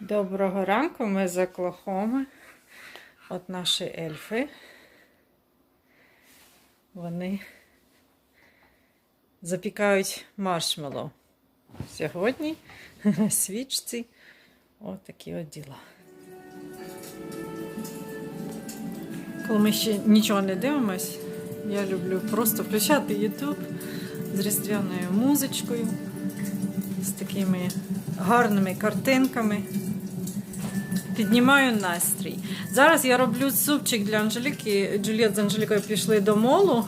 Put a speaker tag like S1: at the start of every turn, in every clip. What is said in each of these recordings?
S1: Доброго ранку, ми з Оклахоми. От наші ельфи. Вони запікають маршмеллоу. Сьогодні на свічці от от діла. Коли ми ще нічого не дивимось, я люблю просто включати YouTube з різдвяною музичкою, з такими гарними картинками. Піднімаю настрій. Зараз я роблю супчик для Анжеліки. Джуліет з Анжелікою пішли до молу.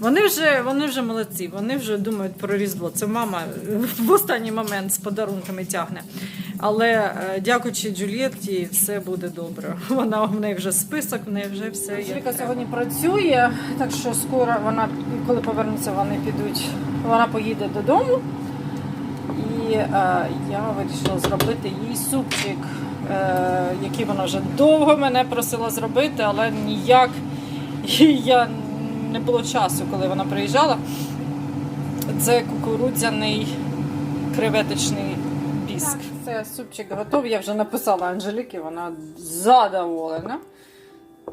S1: Вони вже, вони вже молодці, вони вже думають про Різдво. Це мама в останній момент з подарунками тягне. Але е, дякуючи Джулієті, все буде добре. Вона в неї вже список, в неї вже все. Анжеліка сьогодні працює, так що скоро вона, коли повернеться, вони підуть. Вона поїде додому. І е, я вирішила зробити їй супчик, е, який вона вже довго мене просила зробити, але ніяк я не було часу, коли вона приїжджала. Це кукурудзяний креветочний біск. Це супчик готовий. Я вже написала Анжеліки, вона задоволена.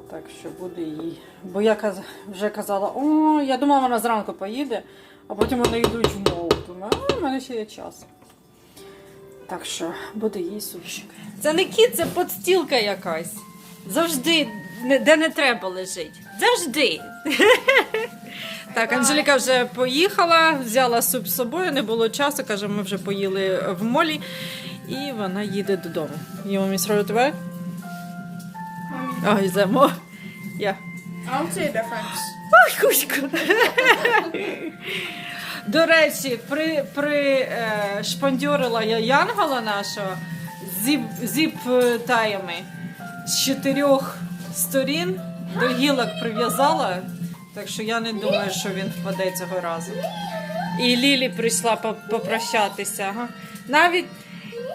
S1: Так що буде їй. Бо я вже казала, о, я думала, вона зранку поїде, а потім вони йдуть в мол. Думаю, а, в мене ще є час. Так що буде їй супчик. Це не кіт, це подстілка якась. Завжди, де не треба лежить. Завжди. Так, Анжеліка вже поїхала, взяла суп з собою, не було часу, каже, ми вже поїли в молі, і вона їде додому. You want me to throw it away? Oh, is that more? Yeah.
S2: I would say.
S1: Ой, кузько. До речі, при, при е, шпандьорила я Янгола нашого зіп, зіп таями з чотирьох сторін до гілок прив'язала, так що я не думаю, що він впаде цього разу. І Лілі прийшла попрощатися. Ага. Навіть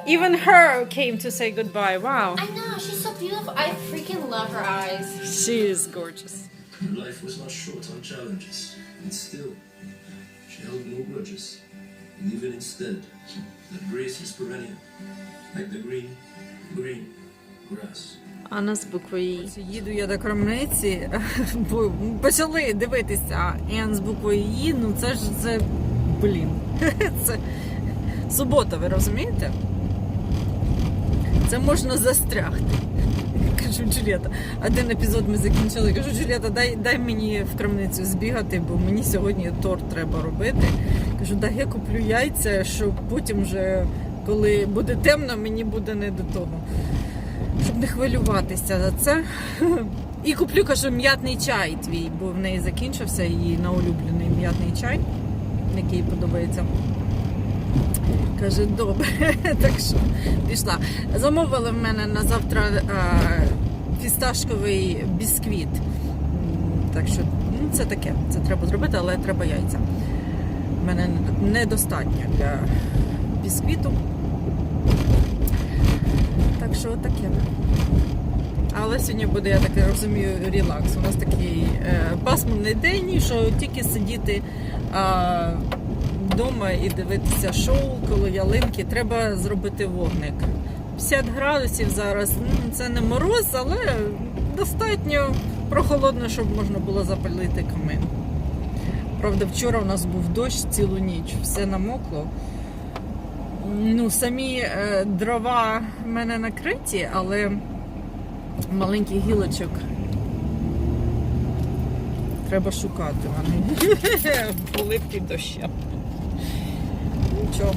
S1: even her came to say goodbye. Wow.
S2: I know, she's so beautiful. I freaking love her eyes.
S1: She is gorgeous.
S3: Life was not short on challenges, and still, she held no grudges, believing instead that grace is perennial, like the green, green grass.
S1: Анна з буквою І. Їду я до крамниці, бо почали дивитися Н з буквою І, ну це ж це, блін, це субота, ви розумієте? Це можна застрягти. Кажу, Джуліета, один епізод ми закінчили. Кажу, Джуліета, дай, дай мені в крамницю збігати, бо мені сьогодні торт треба робити. Кажу, дай я куплю яйця, щоб потім вже, коли буде темно, мені буде не до того щоб не хвилюватися за це. І куплю, кажу, м'ятний чай твій, бо в неї закінчився її на улюблений м'ятний чай, який подобається. Каже, добре, так що пішла. Замовили в мене на завтра а, фісташковий бісквіт. Так що ну, це таке, це треба зробити, але треба яйця. У мене недостатньо для бісквіту. Так що таке. Але сьогодні буде, я так розумію, релакс. У нас такий е, пасмурний день, що тільки сидіти а, вдома і дивитися шоу, коло ялинки. Треба зробити вогник. 50 градусів зараз. Це не мороз, але достатньо прохолодно, щоб можна було запалити камин. Правда, вчора у нас був дощ цілу ніч, все намокло. Ну, самі е, дрова в мене накриті, але маленьких гілочок треба шукати. Вони були під дощем. Нічого.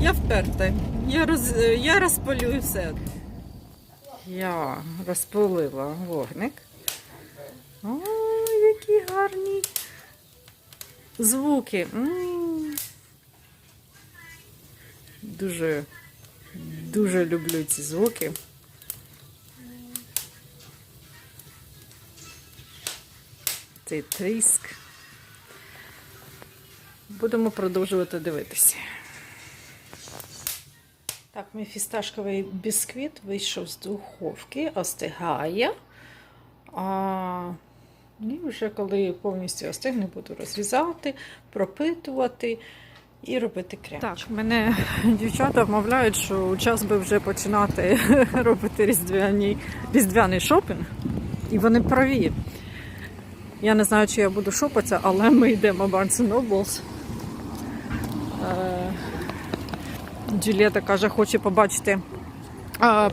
S1: Я вперта. Я, роз, я розпалю все. Я розпалила вогник. Ой, які гарні звуки. М. Дуже, дуже люблю ці звуки. Цей тріск. Будемо продовжувати дивитися. Так, мій фісташковий бісквіт вийшов з духовки, остигає. А, і вже коли повністю остигне, буду розрізати, пропитувати. і робити крем. Так, мене дівчата вмовляють, що час би вже починати робити різдвяний, різдвяний шопінг. І вони праві. Я не знаю, чи я буду шопитися, але ми йдемо в Barnes Nobles. Е, Джулієта каже, хоче побачити,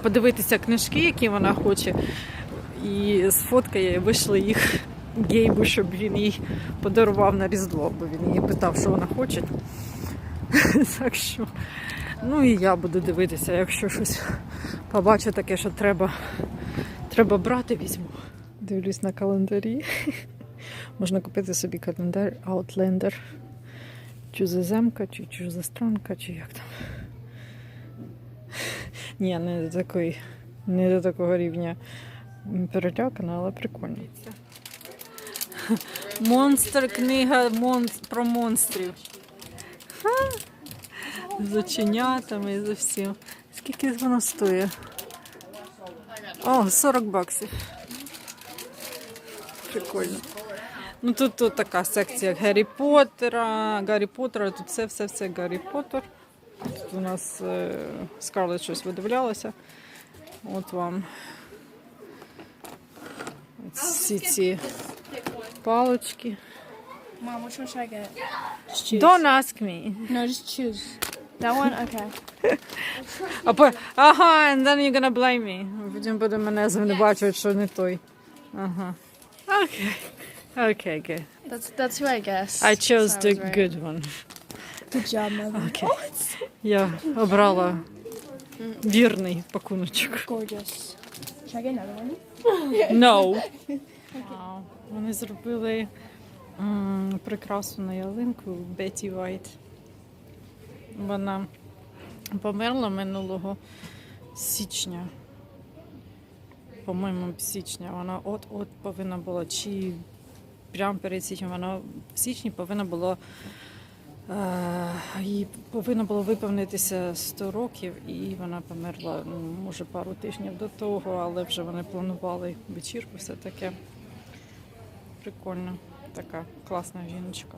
S1: подивитися книжки, які вона хоче. І сфоткає, вийшли їх Гейбу, щоб він їй подарував на Різдво, бо він її питав, що вона хоче. Так що, ну і я буду дивитися, якщо щось побачу таке, що треба, треба брати, візьму. Дивлюсь на календарі. Можна купити собі календар Outlander. Чузеземка, чи чужестранка, чи як там. Ні, не до такої, не до такого рівня перелякана, але прикольно. Монстр, книга про монстрів. З оченятами і за всім. Скільки воно стоїть? О, 40 баксів. Прикольно. Ну тут, тут така секція Гаррі Поттера, Гаррі Поттера, тут все, все, все Гаррі Поттер. Тут у нас е, Скарлетт щось видивлялася. От вам всі ці палочки.
S2: Mom, which one should I get? Just choose.
S1: Don't ask me.
S2: No, just choose. That one? Okay.
S1: А по... Ага, and then you're gonna blame me. Потім буде мене звинувачувати, що не той. Ага. Окей. Окей, good.
S2: That's that's who I guess.
S1: I chose the
S2: right.
S1: good one.
S2: Good job, mother.
S1: Окей. Я обрала вірний пакуночок.
S2: Gorgeous. Should I get another one?
S1: No. Вау. Вони зробили м, прикрасу на ялинку Беті Вайт. Вона померла минулого січня. По-моєму, січня. Вона от-от повинна була, чи прямо перед січнем, вона в січні повинна була. Е, їй повинно було виповнитися 100 років, і вона померла, ну, може, пару тижнів до того, але вже вони планували вечірку, все таке. Прикольно. Така класна жіночка.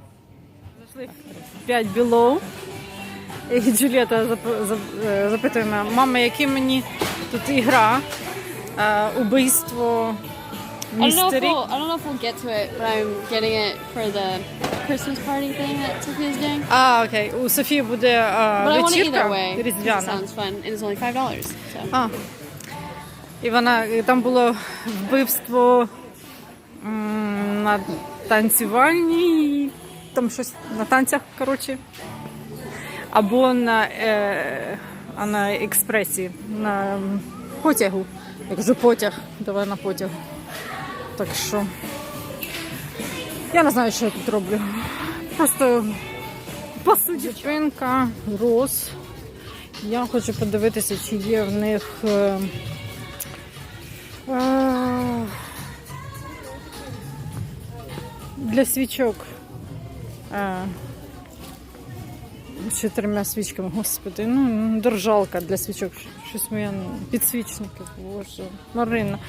S1: П'ять below. І зап- е, запитує мене, мама, які мені тут ігра? Е, Убийство
S4: I don't know if we'll, I don't know if we'll get to it, but I'm getting it for the Christmas party thing that Sophia's doing.
S1: А, окей. У Софії буде е,
S4: But I want it
S1: вечірка
S4: either way. 'cause It
S1: різдвяна.
S4: sounds fun, and it's only five dollars. So
S1: А. І вона і там було вбивство м, на танцювальній, там щось на танцях, коротше. Або на, е, а на експресі, на м, потягу. Я кажу потяг, давай на потяг. Так що. Я не знаю, що я тут роблю. Просто. Зупинка, роз. Я хочу подивитися, чи є в них. Е, е, для свічок. Е, чотирма свічками, господи, ну, держалка для свічок. Щось моє підсвічники, боже, Марина.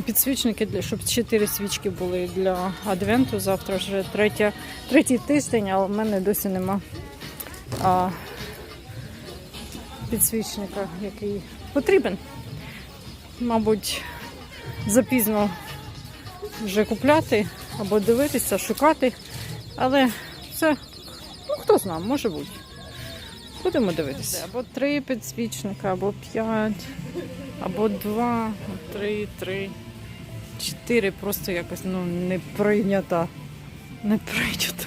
S1: Підсвічники, щоб чотири свічки були для адвенту. Завтра вже третя, третій тиждень, але в мене досі нема. А, підсвічника, який потрібен. Мабуть, запізно вже купляти або дивитися, шукати. Але це, ну хто знає, може бути. Будемо дивитися. Або три підсвічника, або п'ять, або два, три, три, чотири. Просто якось ну, не прийнято. Не прийнято.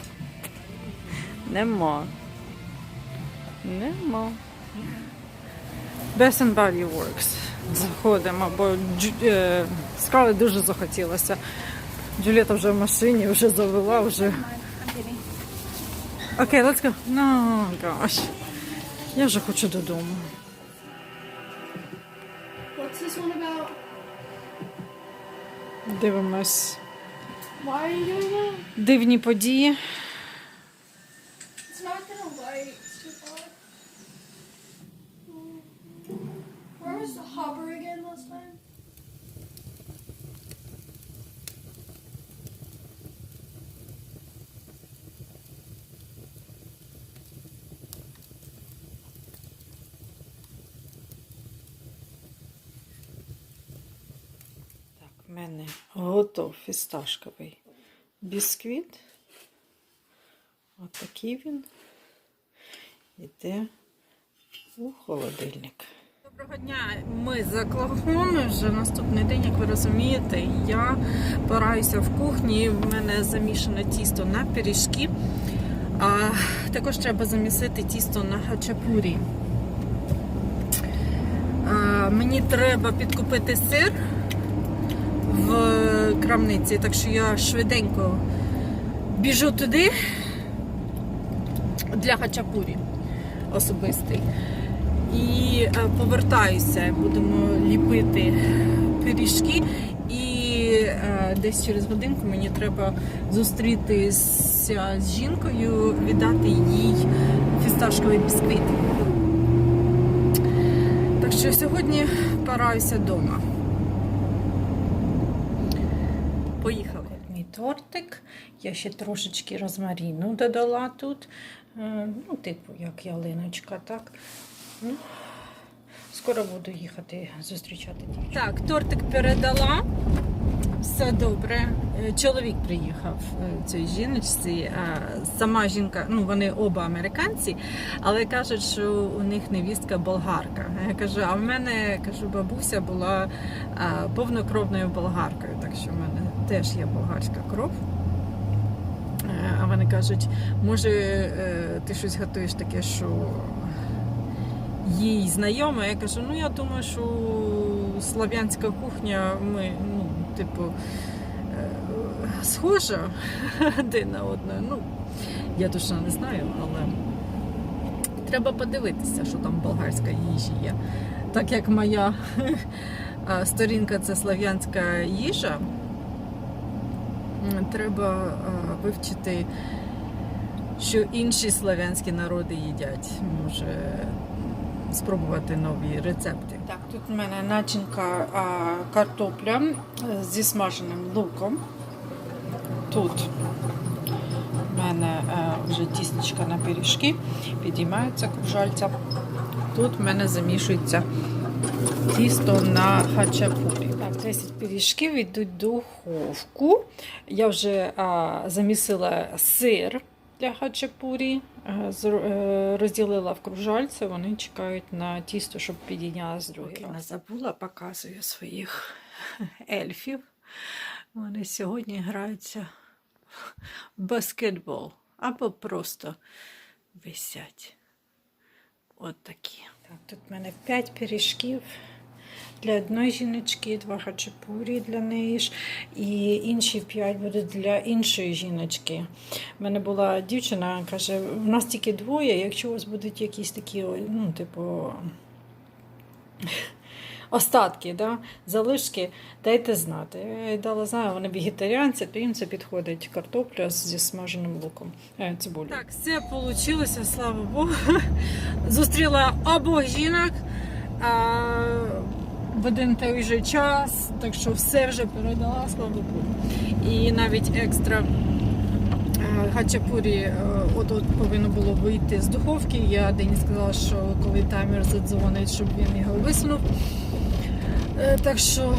S1: Нема. Нема. Best and Value Works. Заходимо, бо е, Скарлетт дуже захотілося. Джуліета вже в машині, вже завела, вже. Окей, let's go. No, gosh. Я вже хочу додому.
S2: What's this one about?
S1: Дивимось.
S2: Why are you doing that?
S1: Дивні події.
S2: It's not gonna light. It's too far. Where was the hopper again last time?
S1: Мене готов фісташковий бісквіт. Ось такий він. Йде у холодильник. Доброго дня, ми за Клахоми. Вже наступний день, як ви розумієте, я пораюся в кухні. В мене замішане тісто на пиріжки. А також треба замісити тісто на хачапурі. А, мені треба підкупити сир в крамниці, так що я швиденько біжу туди для хачапурі особистий. І е, повертаюся, будемо ліпити пиріжки. І е, десь через годинку мені треба зустрітися з жінкою, віддати їй фісташковий бісквіт. Так що сьогодні пораюся вдома. Поїхали. Мій тортик. Я ще трошечки розмаріну додала тут. Е, Ну, типу, як ялиночка, так. Ну, скоро буду їхати зустрічати дівчину. Так, тортик передала. Все добре. Е, Чоловік приїхав е, цій жіночці. Сама жінка, ну вони оба американці, але кажуть, що у них невістка болгарка. Я кажу, а в мене кажу, бабуся була повнокровною болгаркою, так що в мене теж є болгарська кров. Е, А вони кажуть, може, е, ти щось готуєш таке, що їй знайоме. Я кажу, ну я думаю, що слав'янська кухня, ми, ну, типу, е, схожа один на одну. Ну, я точно не знаю, але треба подивитися, що там болгарська їжі є. Так як моя сторінка це слав'янська їжа, треба е, вивчити, що інші слав'янські народи їдять. Може спробувати нові рецепти. Так, тут в мене начинка картопля е, зі смаженим луком. Тут в мене е, вже тістечка на пиріжки, підіймаються кружальця. Тут в мене замішується тісто на хачапурі. Так, 10 пиріжків йдуть в духовку. Я вже а, замісила сир для хачапурі, е, розділила в кружальце, вони чекають на тісто, щоб підійнялась друге. Я забула, показую своїх ельфів. Вони сьогодні граються в баскетбол або просто висять. От такі. Так, тут в мене 5 пиріжків для одної жіночки, два хачапурі для неї ж, і інші 5 будуть для іншої жіночки. У мене була дівчина, каже, в нас тільки двоє, якщо у вас будуть якісь такі, ну, типу. Остатки, да? залишки, дайте знати. Я дала знаю, вони вегетаріанці, то їм це підходить картопля зі смаженим луком. Е, цибулею. Так, все вийшло, слава Богу. Зустріла обох жінок в один той же час, так що все вже передала, слава Богу. І навіть екстра е, хачапурі е, от-от повинно було вийти з духовки. Я Дені сказала, що коли таймер задзвонить, щоб він його висунув. Е, Так що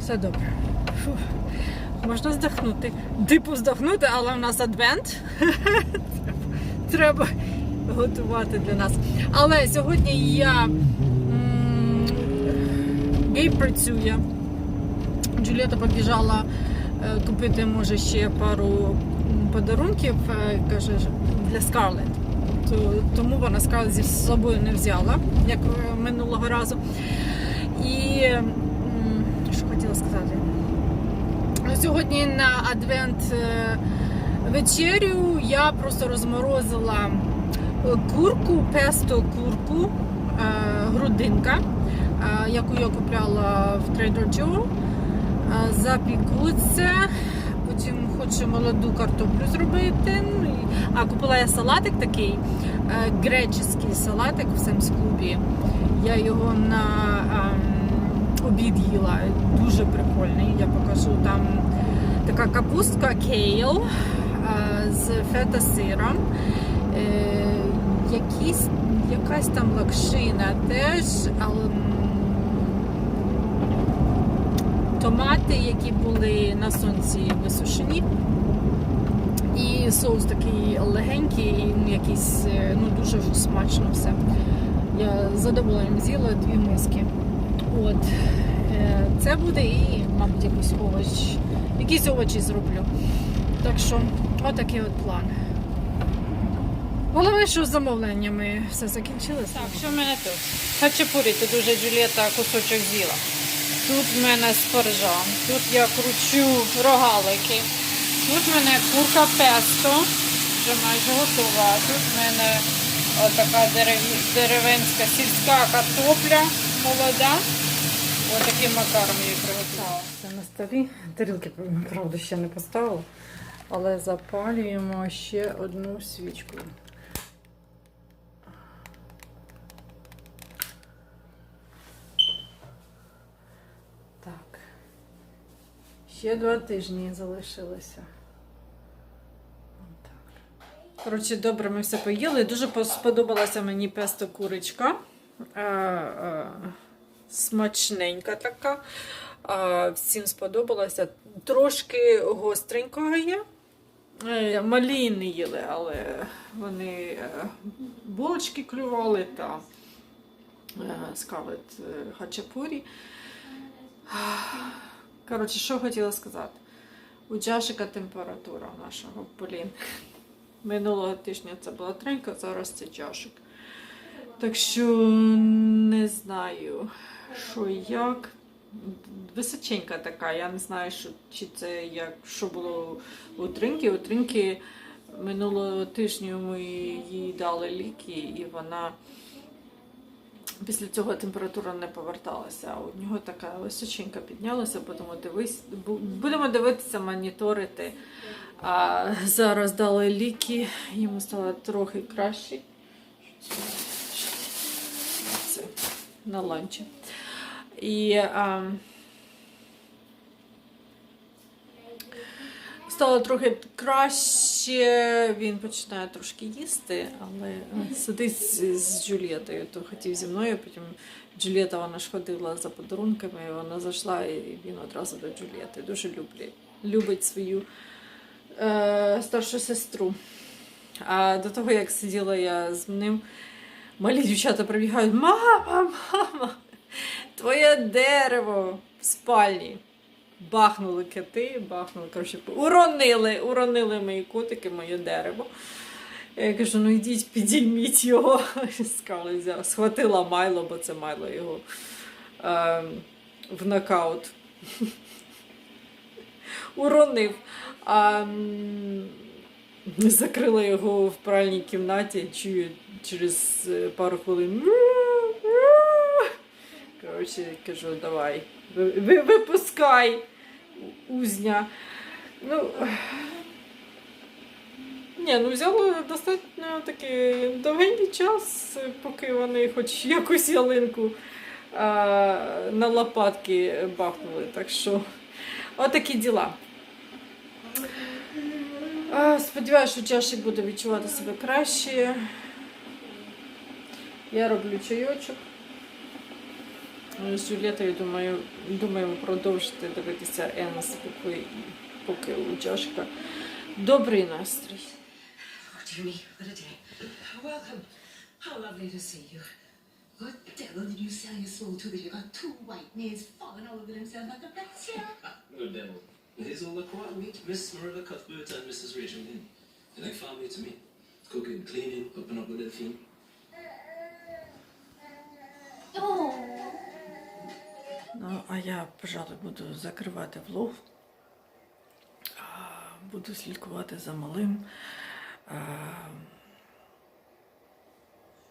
S1: все добре. Фух. Можна здохнути. Типу здохнути, але в нас адвент. Треба готувати для нас. Але сьогодні я Гейб працює. Джуліета побіжала е, купити, може, ще пару подарунків, е, каже, для Скарлет. Тому вона Скарлет зі собою не взяла, як е, минулого разу. І що хотіла сказати? Сьогодні на адвент вечерю я просто розморозила курку, песто курку, грудинка, яку я купляла в Trader Joe. Е, Запіку. Потім хочу молоду картоплю зробити. Ну, А купила я салатик такий, е, греческий салатик в Семс клубі. Я його на ем, обід їла. Дуже прикольний. Я покажу там така капустка кейл е, з фета сиром. Е, якісь, якась там лакшина теж, але м, томати, які були на сонці висушені. І соус такий легенький, і якийсь е, ну, дуже смачно все. Я задоволенням з'їла дві миски. От. Е, Це буде і, мабуть, якийсь овоч. Якісь овочі зроблю. Так що, отакий от план. Головне, що з замовленнями все закінчилося. Так, що в мене тут? Хачапурі, тут дуже Джулієта кусочок з'їла. Тут в мене спаржа, тут я кручу рогалики. Тут в мене курка песто, вже майже готова. Тут в мене така деревенська сільська картопля молода. Отаким макаром я її приготувала. Це на столі. Тарілки, правда, ще не поставила. Але запалюємо ще одну свічку. Так. Ще два тижні залишилося. Коротше, добре, ми все поїли. Дуже сподобалася мені песто курочка. Е, е, смачненька така. Е, всім сподобалася. Трошки гостренького є. Малі не їли, але вони булочки клювали та скавет хачапурі. Коротше, що хотіла сказати. У Джашика температура нашого, блін. Минулого тижня це була тренька, зараз це чашик. Так що не знаю, що і як. Височенька така, я не знаю, що, чи це як що було у тринки. У тринки минулого тижня ми їй дали ліки, і вона після цього температура не поверталася. А у нього така височенька піднялася, будемо дивись, будемо дивитися, моніторити. А зараз дали ліки, йому стало трохи краще. Це на ланчі. І а, стало трохи краще, він починає трошки їсти, але сидить з, Джулієтою, то хотів зі мною, потім Джулієта вона ж ходила за подарунками, вона зайшла, і він одразу до Джулієти. Дуже люблять, любить свою е, старшу сестру. А до того, як сиділа я з ним, малі дівчата прибігають: Мама, мама, твоє дерево в спальні. Бахнули кити, бахнули, коротше, уронили, уронили мої котики, моє дерево. Я кажу, ну йдіть, підійміть його. Скали взяла. Схватила Майло, бо це Майло його е, в нокаут. Уронив. А, закрила його в пральній кімнаті, чую через е, пару хвилин. Коротше, кажу, давай, ви, ви- випускай узня. Ну, ні, ну взяло достатньо такий довгий час, поки вони хоч якусь ялинку а, на лопатки бахнули. Так що, отакі діла. А, Сподіваюся, що чашик буде відчувати себе краще. Я роблю чайочок. З Джулієтою думаю, думаємо продовжити дивитися Енс, поки, поки у Джашка добрий настрій.
S5: Oh, dear me, what a day. Welcome. How lovely to see you. What devil did you sell your soul to that you got two white nails falling all over themselves like a black
S3: No devil. Hazel LaCroix, meet Miss Marilla Cuthbert and Mrs. Rachel Lynn. They're like family to me. Cooking, cleaning, upping up with their theme.
S1: Ну, а я, пожалуй, буду закривати влог. Буду слідкувати за малим. А,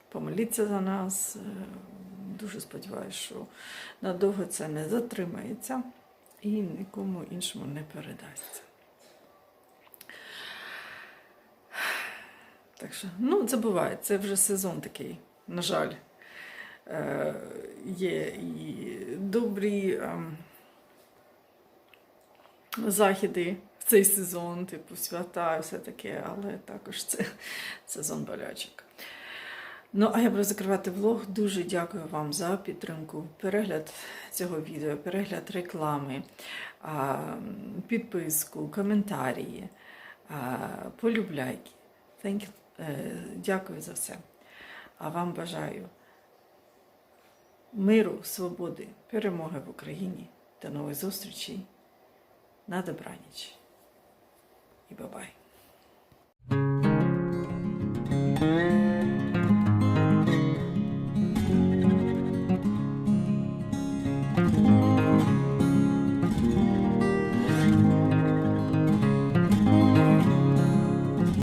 S1: Помоліться за нас. Е, Дуже сподіваюся, що надовго це не затримається і нікому іншому не передасться. Так що, ну, це буває, це вже сезон такий, на жаль. Е, є і добрі ем, західи в цей сезон, типу свята і все таке, але також це сезон болячок. Ну, а я буду закривати влог. Дуже дякую вам за підтримку, перегляд цього відео, перегляд реклами, підписку, коментарі, а, полюбляйки. Е, Дякую за все. А вам бажаю миру, свободи, перемоги в Україні. та нових зустрічей. На добраніч. І бабай.